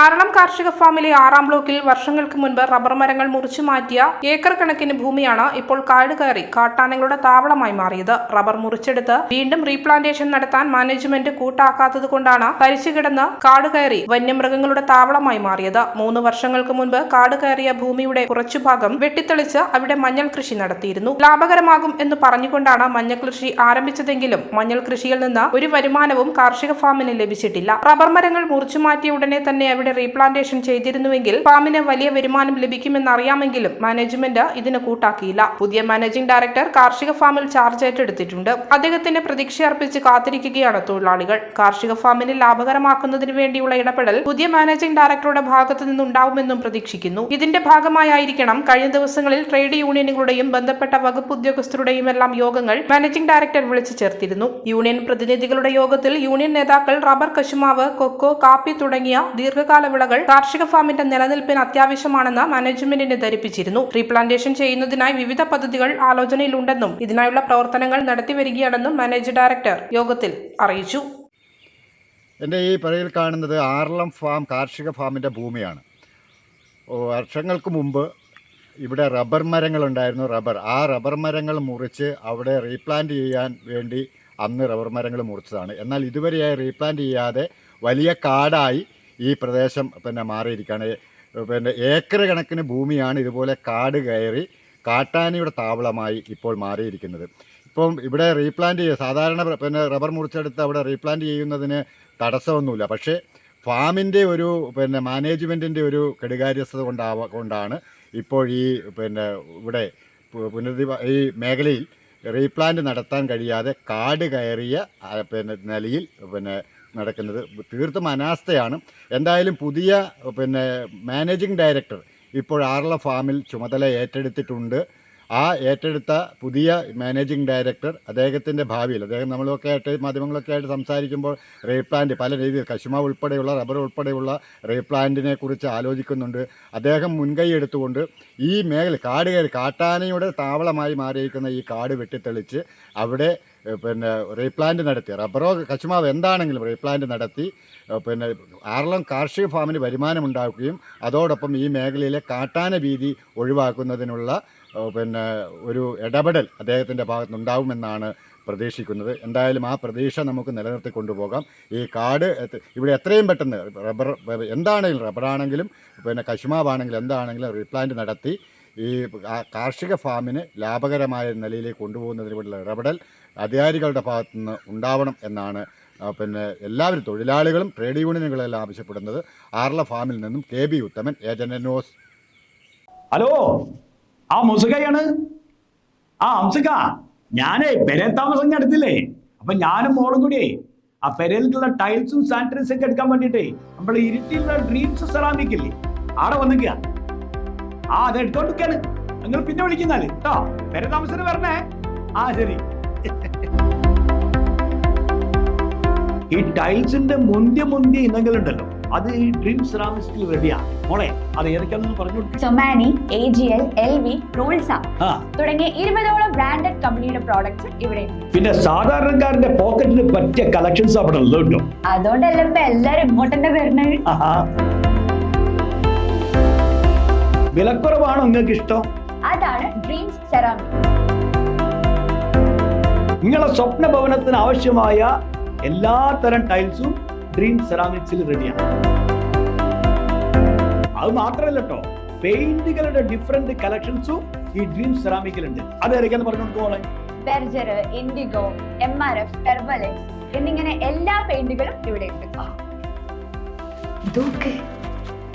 ആറളം കാർഷിക ഫാമിലെ ആറാം ബ്ലോക്കിൽ വർഷങ്ങൾക്ക് മുൻപ് റബ്ബർ മരങ്ങൾ മുറിച്ചു മാറ്റിയ ഏക്കർ കണക്കിന് ഭൂമിയാണ് ഇപ്പോൾ കാട് കയറി കാട്ടാനകളുടെ താവളമായി മാറിയത്. റബ്ബർ മുറിച്ചെടുത്ത് വീണ്ടും റീപ്ലാന്റേഷൻ നടത്താൻ മാനേജ്മെന്റ് കൂട്ടാക്കാത്തത് കൊണ്ടാണ് തരിച്ചു കിടന്ന് കാട് കയറി വന്യമൃഗങ്ങളുടെ താവളമായി മാറിയത്. മൂന്ന് വർഷങ്ങൾക്ക് മുൻപ് കാട് കയറിയ ഭൂമിയുടെ കുറച്ചു ഭാഗം വെട്ടിത്തെളിച്ച് അവിടെ മഞ്ഞൾ കൃഷി നടത്തിയിരുന്നു. ലാഭകരമാകും എന്ന് പറഞ്ഞുകൊണ്ടാണ് മഞ്ഞൾ കൃഷി ആരംഭിച്ചതെങ്കിലും മഞ്ഞൾ കൃഷിയിൽ നിന്ന് ഒരു വരുമാനവും കാർഷിക ഫാമിന് ലഭിച്ചിട്ടില്ല. റബ്ബർ മരങ്ങൾ മുറിച്ചു മാറ്റിയ ഉടനെ തന്നെ അവിടെ റീപ്ലാന്റേഷൻ ചെയ്തിരുന്നുവെങ്കിൽ ഫാമിന് വലിയ വരുമാനം ലഭിക്കുമെന്നറിയാമെങ്കിലും മാനേജ്മെന്റ് ഇതിന് കൂട്ടാക്കിയില്ല. പുതിയ മാനേജിംഗ് ഡയറക്ടർ കാർഷിക ഫാമിൽ ചാർജ് ഏറ്റെടുത്തിട്ടുണ്ട്. അദ്ദേഹത്തിന്റെ പ്രതീക്ഷയർപ്പിച്ച് കാത്തിരിക്കുകയാണ് തൊഴിലാളികൾ. കാർഷിക ഫാമിനെ ലാഭകരമാക്കുന്നതിന് വേണ്ടിയുള്ള ഇടപെടൽ പുതിയ മാനേജിംഗ് ഡയറക്ടറുടെ ഭാഗത്തു നിന്നുണ്ടാവുമെന്നും പ്രതീക്ഷിക്കുന്നു. ഇതിന്റെ ഭാഗമായിരിക്കണം കഴിഞ്ഞ ദിവസങ്ങളിൽ ട്രേഡ് യൂണിയനുകളുടെയും ബന്ധപ്പെട്ട വകുപ്പ് ഉദ്യോഗസ്ഥരുടെയും എല്ലാം യോഗങ്ങൾ മാനേജിംഗ് ഡയറക്ടർ വിളിച്ചു ചേർത്തിരുന്നു. യൂണിയൻ പ്രതിനിധികളുടെ യോഗത്തിൽ യൂണിയൻ നേതാക്കൾ റബ്ബർ കശുമാവ് കൊക്കോ കാപ്പി തുടങ്ങിയ ദീർഘകാല വിളകൾ കാർഷിക ഫാമിന്റെ നിലനിൽപ്പിന് അത്യാവശ്യമാണെന്ന് മാനേജ്മെന്റിനെ ധരിപ്പിച്ചിരുന്നു. റീപ്ലാന്റേഷൻ ചെയ്യുന്നതിനായി വിവിധ പദ്ധതികൾ ആലോചനയിലുണ്ടെന്നും ഇതിനായുള്ള പ്രവർത്തനങ്ങൾ നടത്തിവരികയാണെന്നും മാനേജർ ഡയറക്ടർ യോഗത്തിൽ അറിയിച്ചു. എന്റെ ഈ പറയിൽ കാണുന്നത് ആറളം ഫാം കാർഷിക ഫാമിന്റെ ഭൂമിയാണ്. വർഷങ്ങൾക്ക് മുമ്പ് ഇവിടെ റബ്ബർ മരങ്ങളുണ്ടായിരുന്നു റബ്ബർ. ആ റബ്ബർ മരങ്ങൾ മുറിച്ച് അവിടെ റീപ്ലാന്റ് ചെയ്യാൻ വേണ്ടി അന്ന് റബ്ബർ മരങ്ങൾ മുറിച്ചതാണ്. എന്നാൽ ഇതുവരെയായി റീപ്ലാന്റ് ചെയ്യാതെ വലിയ കാടായി ഈ പ്രദേശം പിന്നെ മാറിയിരിക്കുകയാണ്. പിന്നെ ഏക്കർ കണക്കിന് ഭൂമിയാണ് ഇതുപോലെ കാട് കയറി കാട്ടാനയുടെ താവളമായി ഇപ്പോൾ മാറിയിരിക്കുന്നത്. ഇപ്പം ഇവിടെ റീപ്ലാന്റ് ചെയ്യുക സാധാരണ പിന്നെ റബ്ബർ മുറിച്ചെടുത്ത് അവിടെ റീപ്ലാന്റ് ചെയ്യുന്നതിന് തടസ്സമൊന്നുമില്ല. പക്ഷേ ഫാമിന്റെ ഒരു പിന്നെ മാനേജ്മെന്റിന്റെ ഒരു കെടുകാര്യസ്ഥത കൊണ്ടാവ കൊണ്ടാണ് ഇപ്പോൾ ഈ പിന്നെ ഇവിടെ പുനരധി ഈ മേഖലയിൽ റീപ്ലാന്റ് നടത്താൻ കഴിയാതെ കാട് കയറിയ പിന്നെ നിലയിൽ പിന്നെ നടക്കുന്നത്. തീർത്തും അനാസ്ഥയാണ്. എന്തായാലും പുതിയ പിന്നെ മാനേജിംഗ് ഡയറക്ടർ ഇപ്പോൾ ആർല ഫാമിൽ ചുമതല ഏറ്റെടുത്തിട്ടുണ്ട്. ആ ഏറ്റെടുത്ത പുതിയ മാനേജിംഗ് ഡയറക്ടർ അദ്ദേഹത്തിന്റെ ഭാവിയിൽ അദ്ദേഹം നമ്മളൊക്കെ ആയിട്ട് മാധ്യമങ്ങളൊക്കെ ആയിട്ട് സംസാരിക്കുമ്പോൾ റീപ്ലാന്റ് പല രീതിയിൽ കശുമാവ് ഉൾപ്പെടെയുള്ള റബ്ബർ ഉൾപ്പെടെയുള്ള റീപ്ലാന്റിനെ കുറിച്ച് ആലോചിക്കുന്നുണ്ട്. അദ്ദേഹം മുൻകൈ എടുത്തുകൊണ്ട് ഈ മേഖല കാട് കയറി കാട്ടാനയുടെ താവളമായി മാറിയിരിക്കുന്ന ഈ കാട് വെട്ടിത്തെളിച്ച് അവിടെ പിന്നെ റീപ്ലാന്റ് നടത്തി. റബ്ബറോ കശുമാവ് എന്താണെങ്കിലും റീപ്ലാന്റ് നടത്തി. പിന്നെ ആറളം കാർഷിക ഫാമിന് വരുമാനമുണ്ടാക്കുകയും അതോടൊപ്പം ഈ മേഖലയിലെ കാട്ടാന ഭീതി ഒഴിവാക്കുന്നതിനുള്ള പിന്നെ ഒരു ഇടപെടൽ അദ്ദേഹത്തിന്റെ ഭാഗത്തുനിന്നുണ്ടാവുമെന്നാണ് പ്രതീക്ഷിക്കുന്നത്. എന്തായാലും ആ പ്രതീക്ഷ നമുക്ക് നിലനിർത്തി കൊണ്ടുപോകാം. ഈ കാട് ഇവിടെ എത്രയും പെട്ടെന്ന് റബ്ബർ എന്താണെങ്കിലും റബ്ബറാണെങ്കിലും പിന്നെ കശുമാവാണെങ്കിലും എന്താണെങ്കിലും റീപ്ലാന്റ് നടത്തി. ഈ കാർഷിക ഫാമിന് ലാഭകരമായ നിലയിലേക്ക് കൊണ്ടുപോകുന്നതിന് വേണ്ടിയുള്ള ഇടപെടൽ അധികാരികളുടെ ഭാഗത്തുനിന്ന് ഉണ്ടാവണം എന്നാണ് പിന്നെ എല്ലാവരും തൊഴിലാളികളും ട്രേഡ് യൂണിയനുകളെല്ലാം ആവശ്യപ്പെടുന്നത്. ആർല ഫാമിൽ നിന്നും K B Uthaman agent news hello ആ മുസുകയാണ്? ആ അംസുക ഞാനേ പെരേ താമസം എടുത്തില്ലേ അപ്പൊ ഞാനും മോളും കൂടിയേ ആ പെരയിലുള്ള ടൈൽസും സാനിറ്റൈസും ഒക്കെ എടുക്കാൻ വേണ്ടിട്ടേ നമ്മൾ ഇരുട്ടിയുള്ള ഡ്രീംസ് സെറാമിക് ഇല്ലേ? ആടെ വന്നിക്കുക ആ അത് എടുത്തോണ്ടിരിക്കാണ്. നിങ്ങൾ പിന്നെ വിളിക്കുന്നാൽ. കേട്ടോ വേറെ താമസത്തിന് വരണേ. ആ ശരി. ഈ ടൈൽസിന്റെ മുന്തിയ മുന്തിയ ഇനങ്ങളുണ്ടല്ലോ. അത് ഈ ഡ്രീം സെറാമിക്സിൽ റെഡിയാ മോളെ അത് ഏതൊക്കെയാണെന്ന് പറഞ്ഞു. Somany A G L L V റോൾസ തുടങ്ങിയ ഇരുപതോളം ബ്രാൻഡഡ് കമ്പനിയുടെ പ്രോഡക്ട്സ് ഇവിടെ പിന്നെ സാധാരണക്കാരന്റെ പോക്കറ്റിന് പറ്റിയ കളക്ഷൻസ് അവിടെ ഉള്ളതുണ്ടോ? അതുകൊണ്ടല്ല ഇപ്പൊ എല്ലാരും ഇങ്ങോട്ട് തന്നെ വരുന്നത്. വിലക്കുറവാണോ നിങ്ങൾക്ക് ഇഷ്ടം അതാണ് ഡ്രീംസ് സെറാമിക് നിങ്ങളുടെ സ്വപ്ന ഭവനത്തിന് ആവശ്യമായ എല്ലാ തരം ടൈൽസും ഡ്രീം സെറാമിക്സിൽ റെഡിയാണ് അത് മാത്രമല്ല കേട്ടോ പെയിന്റുകളുടെ ഡിഫറെന്റ് കളക്ഷൻസും ഈ ഡ്രീം സെറാമിക്കിലുണ്ട് അത് ഏതൊക്കെയാന്ന് പറഞ്ഞു കൊടുക്കോളെ Berger Indigo M R F ടെർബലെക്സ് എന്നിങ്ങനെ എല്ലാ പെയിന്റുകളും ഇവിടെ ഉണ്ട്.